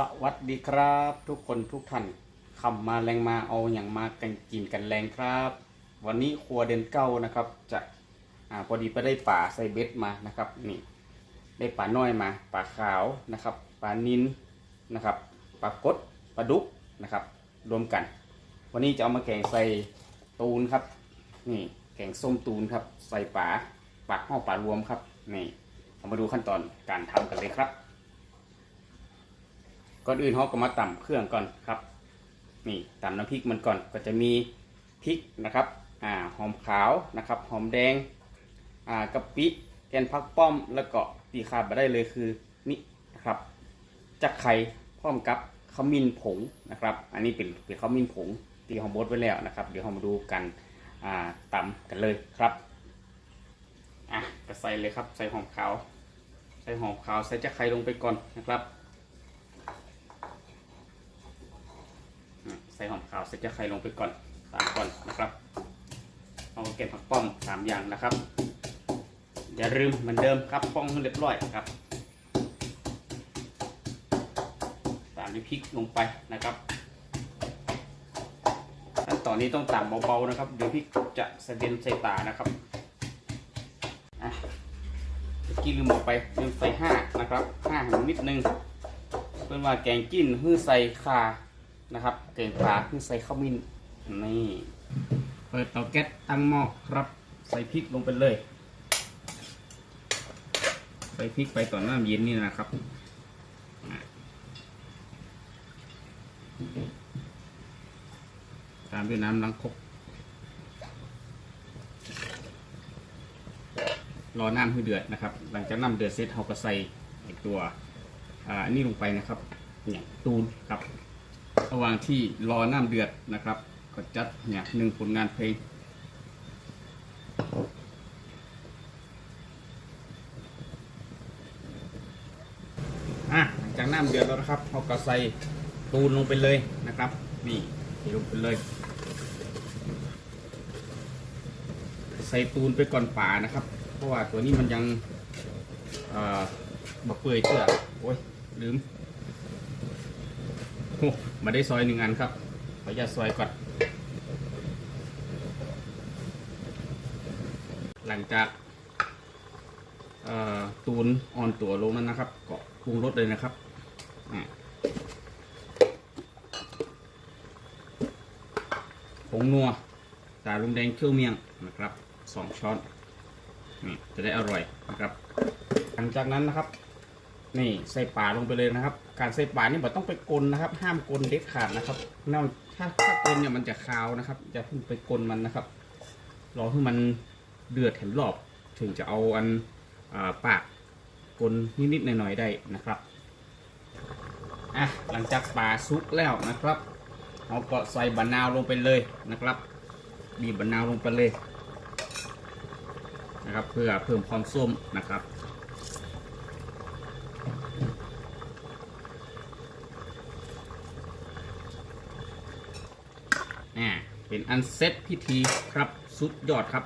สวัสดีครับ ทุกคนทุกท่านคำมาแรงมาเอาอย่างมากันกินกันแรงครับ วันนี้ครัวเดนเก้านะครับ จะอ่าพอดีไปได้ป่าใสเบ็ดมานะครับนี่ได้ป่าน้อยมาป่าขาวนะครับป่านินนะครับป่ากดปลาดุกนะครับ รวมกัน วันนี้จะเอามาแกงใส่ตูนครับนี่แกงส้มตูนครับ ใส่ป่าปากห่อป่ารวมครับนี่เรามาดูขั้นตอนการทำกันเลยครับ ก่อนอื่นเราก็มาตำเครื่องก่อนครับนี่ตำน้ำพริกมันก่อนก็จะมีพริกนะครับอ่าหอมขาวนะครับหอมแดงอ่ากะปิแกนพักป้อมแล้วก็ตีขาดมาได้เลยคือนี่นะครับจักไข่พร้อมกับขมิ้นผงนะครับ อันนี้เป็นเป็นขมิ้นผงตีหอมบดไว้แล้วนะครับ เดี๋ยวเรามาดูกันอ่าตำกันเลยครับอะก็ใส่เลยครับใส่หอมขาว ใส่หอมขาวใส่จักไข่ลงไปก่อนนะครับ ใส่ หอมขาวใส่จจะไข่ลงไปก่อนตามก่อนนะครับเอาเก็บผักป้อมสามอย่างนะครับอย่าลืมเหมือนเดิมครับป้องให้เรียบร้อยครับตามด้วยพริกลงไปนะครับขั้นตอนนี้ต้องตามเบาๆนะครับเดี๋ยวพริกจะเด็นใส่ตานะครับอะเมื่อกี้ลืมบอกไปลืมใส่ห้านะครับห้าหันนิดนึงเพื่อนว่าแกงจิ้นฮื้อใส่คา นะครับเก่งปลาเพิ่งใส่ข้าวมิ้นนี่เปิดเตาแก๊สตั้งหม้อครับ ใส่พริกลงไปเลย ใส่พริกไปต่อนน้ำเย็นนี่นะครับตามด้วยน้ำล้างครกรอน้ำให้เดือดนะครับ หลังจากน้ำเดือดเสร็จเราก็ใส่ตัวอันนี้ลงไปนะครับ เนี่ยตูนครับ ระหว่างที่รอน้ำเดือดนะครับ ก็จัดเนี่ยหนึ่งผลงานเพลงอะหลังจากน้ำเดือดแล้วนะครับเราก็ใส่ตูนลงไปเลยนะครับ นี่ใส่ลงไปเลย ใส่ตูนไปก่อนป่านะครับ เพราะว่าตัวนี้มันยังเอ่อบเปื่อยเตื้อโอ้ยลืม มาได้ซอยหนึ่งอันครับขออนุญาตซอยก่อนหลังจากตูนอ่อนตัวลงนั้นนะครับก็ปรุงรสเลยนะครับผงนัวตาลุงแดงเคี่ยวเมียงนะครับสองช้อนจะได้อร่อยนะครับ หลังจากนั้นนะครับ นี่ใส่ป่าลงไปเลยนะครับ การใส่ป่านี่มันต้องไปกลนนะครับ ห้ามกลนเด็ดขาดนะครับนอกถ้าถ้ากลนเนี่ยมันจะคาวนะครับอย่าเพิ่งไปกลนมันนะครับ รอให้มันเดือดเห็นรอบ ถึงจะเอาอันอปากกลนนิดๆหน่อยๆได้นะครับอะหลังจากป่าซุกแล้วนะครับเราก็ใส่บะนาวลงไปเลยนะครับ บีบบะนาวลงไปเลยนะครับ เพื่อเพิ่มความส้มนะครับ เป็นอันเซตพิธีครับสุดยอดครับ